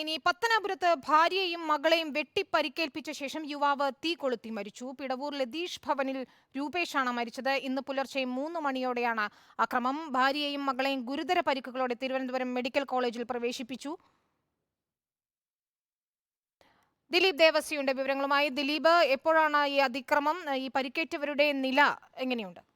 ഇനി പത്തനാപുരത്ത് ഭാര്യയെയും മകളെയും വെട്ടിപ്പരിക്കേൽപ്പിച്ച ശേഷം യുവാവ് തീ കൊളുത്തി മരിച്ചു. പിടവൂർ ലതീഷ് ഭവനിൽ രൂപേഷാണ് മരിച്ചത്. ഇന്ന് പുലർച്ചെ മൂന്ന് മണിയോടെയാണ് അക്രമം. ഭാര്യയെയും മകളെയും ഗുരുതര പരിക്കുകളോടെ തിരുവനന്തപുരം മെഡിക്കൽ കോളേജിൽ പ്രവേശിപ്പിച്ചു. ദിലീപ് ദേവസ്യയുടെ വിവരങ്ങളുമായി. ദിലീപ് എപ്പോഴാണ് ഈ അതിക്രമം? ഈ പരിക്കേറ്റവരുടെ നില എങ്ങനെയുണ്ട്?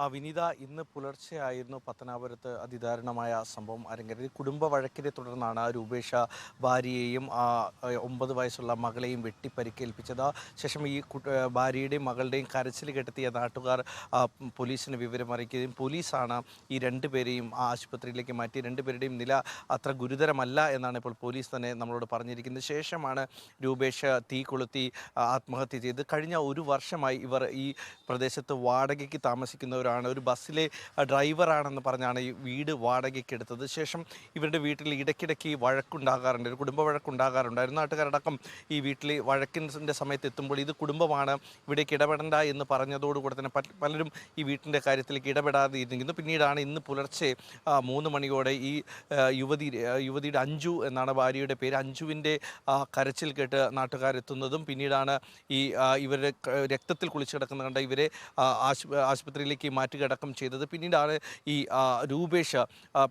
ആ വിനീത ഇന്ന് പുലർച്ചെയായിരുന്നു പത്തനാപുരത്ത് അതിദാരുണമായ സംഭവം അരങ്ങേറി കുടുംബ വഴക്കിനെ തുടർന്നാണ് രൂപേഷ ഭാര്യയെയും ആ, ഒമ്പത് വയസ്സുള്ള മകളെയും വെട്ടി പരിക്കേൽപ്പിച്ചത് ശേഷം ഈ ഭാര്യയുടെയും മകളുടെയും കരച്ചിൽ കെട്ടെത്തിയ നാട്ടുകാർ പോലീസിന് വിവരം അറിയിക്കുകയും പോലീസാണ് ഈ രണ്ടുപേരെയും ആ ആശുപത്രിയിലേക്ക് മാറ്റി. രണ്ടുപേരുടെയും നില അത്ര ഗുരുതരമല്ല എന്നാണ് ഇപ്പോൾ പോലീസ് തന്നെ നമ്മളോട് പറഞ്ഞിരിക്കുന്നത്. ശേഷമാണ് രൂപേഷ തീ കൊളുത്തി ആത്മഹത്യ ചെയ്ത് കഴിഞ്ഞ ഒരു വർഷമായി ഇവർ ഈ പ്രദേശത്ത് വാടകയ്ക്ക് താമസിക്കുന്നവരാണ്. ഒരു ബസ്സിലെ ഡ്രൈവറാണെന്ന് പറഞ്ഞാണ് ഈ വീട് വാടകയ്ക്ക് എടുത്തത്. ശേഷം ഇവരുടെ വീട്ടിൽ ഇടയ്ക്കിടയ്ക്ക് വഴക്കുണ്ടാകാറുണ്ട്. ഒരു കുടുംബ വഴക്കുണ്ടാകാറുണ്ടായിരുന്നു. നാട്ടുകാരടക്കം ഈ വീട്ടിൽ വഴക്കിന്റെ സമയത്ത് എത്തുമ്പോൾ ഇത് കുടുംബമാണ് ഇവിടേക്ക് ഇടപെടണ്ട എന്ന് പറഞ്ഞതോടുകൂടെ തന്നെ പലരും ഈ വീട്ടിന്റെ കാര്യത്തിലേക്ക് ഇടപെടാതെ ഇരുന്നിരുന്നു പിന്നീടാണ് ഇന്ന് പുലർച്ചെ മൂന്ന് മണിയോടെ ഈ യുവതി യുവതിയുടെ അഞ്ജു എന്നാണ് ഭാര്യയുടെ പേര്. അഞ്ജുവിന്റെ കരച്ചിൽ കേട്ട് നാട്ടുകാരെത്തുന്നതും പിന്നീടാണ് ഈ ഇവരുടെ രക്തത്തിൽ കുളിച്ചു കിടക്കുന്ന കണ്ട ഇവരെ ആശുപത്രിയിലേക്ക് മാറ്റുകയടക്കം ചെയ്തത്. പിന്നീടാണ് ഈ രൂപേഷ്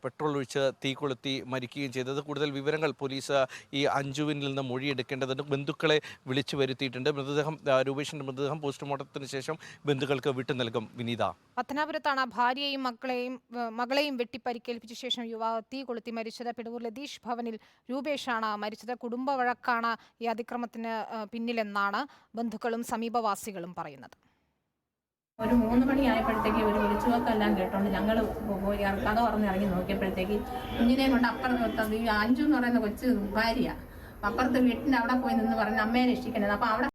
പെട്രോൾ ഒഴിച്ച് തീ കൊളുത്തി മരിക്കുകയും ചെയ്തത്. കൂടുതൽ വിവരങ്ങൾ പോലീസ് ഈ അഞ്ജുവിനിൽ നിന്ന് മൊഴിയെടുക്കേണ്ടതുണ്ട് ബന്ധുക്കളെ വിളിച്ചു വരുത്തിയിട്ടുണ്ട്. മൃതദേഹം രൂപേഷിന്റെ മൃതദേഹം പോസ്റ്റ്മോർട്ടത്തിന് ശേഷം ബന്ധുക്കൾക്ക് വിട്ടു നൽകും. വിനീത. പത്തനാപുരത്താണ് ഭാര്യയെയും മക്കളെയും മകളെയും വെട്ടിപ്പരിക്കേൽപ്പിച്ച ശേഷം യുവാവ് തീ കൊളുത്തി മരിച്ചത് പിടവൂർ ലതീഷ് ഭവനിൽ രൂപേഷാണ് മരിച്ചത്. കുടുംബ വഴക്കാണ് ഈ അതിക്രമത്തിന് പിന്നിലെന്നാണ് ബന്ധുക്കളും സമീപവാസികളും പറയുന്നത്. ഒരു മൂന്ന് മണിയായപ്പോഴത്തേക്ക് ഒരു വിളിച്ചുവെക്കെല്ലാം കേട്ടോണ്ട് ഞങ്ങൾ പോയി കഥ പറഞ്ഞ് ഇറങ്ങി നോക്കിയപ്പോഴത്തേക്ക് കുഞ്ഞിനെയും കൊണ്ട് അപ്പുറത്ത് ഈ അഞ്ചു എന്ന് പറയുന്ന കൊച്ചു ഭാര്യ. അപ്പുറത്ത് വീട്ടിന്റെ അവിടെ പോയി നിന്ന് പറഞ്ഞ് അമ്മയെ രക്ഷിക്കണത് അപ്പോൾ അവിടെ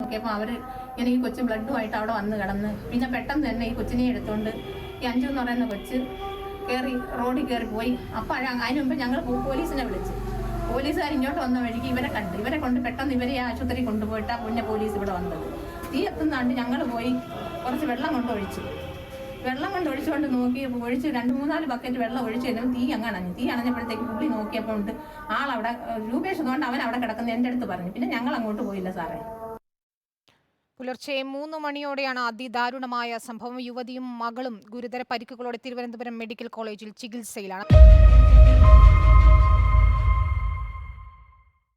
നോക്കിയപ്പോൾ അവർ ഇങ്ങനെ ഈ കൊച്ചു ബ്ലഡുമായിട്ട് അവിടെ വന്ന് കിടന്ന് പിന്നെ പെട്ടെന്ന് തന്നെ ഈ കൊച്ചിനെ എടുത്തുകൊണ്ട് ഈ അഞ്ചു എന്ന് പറയുന്ന കൊച്ച് കയറി റോഡിൽ കയറി പോയി. അപ്പോൾ അതിന് മുമ്പ് ഞങ്ങൾ പോലീസിനെ വിളിച്ചു. പോലീസുകാർ ഇങ്ങോട്ട് വന്ന വഴിക്ക് ഇവരെ കണ്ട്. ഇവരെ കൊണ്ട് പെട്ടെന്ന് ഇവരെ ആശുപത്രി കൊണ്ടുപോയിട്ടാ പിന്നെ പോലീസ് ഇവിടെ വന്നത്. തീ എത്തുന്നാണ്ട് ഞങ്ങൾ പോയി കുറച്ച് വെള്ളം കൊണ്ട് ഒഴിച്ചു വെള്ളം കൊണ്ട് ഒഴിച്ചുകൊണ്ട് നോക്കി ഒഴിച്ച് രണ്ട് മൂന്നാൽ ബക്കറ്റ് വെള്ളം ഒഴിച്ച് കഴിഞ്ഞപ്പോൾ തീ അങ്ങ് അണഞ്ഞു. തീ അണഞ്ഞപ്പോഴത്തേക്ക് പുള്ളി നോക്കിയപ്പോൾ ഉണ്ട് ആളവിടെ രൂപേഷ് അതുകൊണ്ട് അവൻ അവിടെ കിടക്കുന്ന എന്റെ അടുത്ത് പറഞ്ഞു. പിന്നെ ഞങ്ങൾ അങ്ങോട്ട് പോയില്ല സാറേ. പുലർച്ചെ മൂന്ന് മണിയോടെയാണ് അതിദാരുണമായ സംഭവം. യുവതിയും മകളും ഗുരുതര പരിക്കുകളോടെ തിരുവനന്തപുരം മെഡിക്കൽ കോളേജിൽ ചികിത്സയിലാണ്.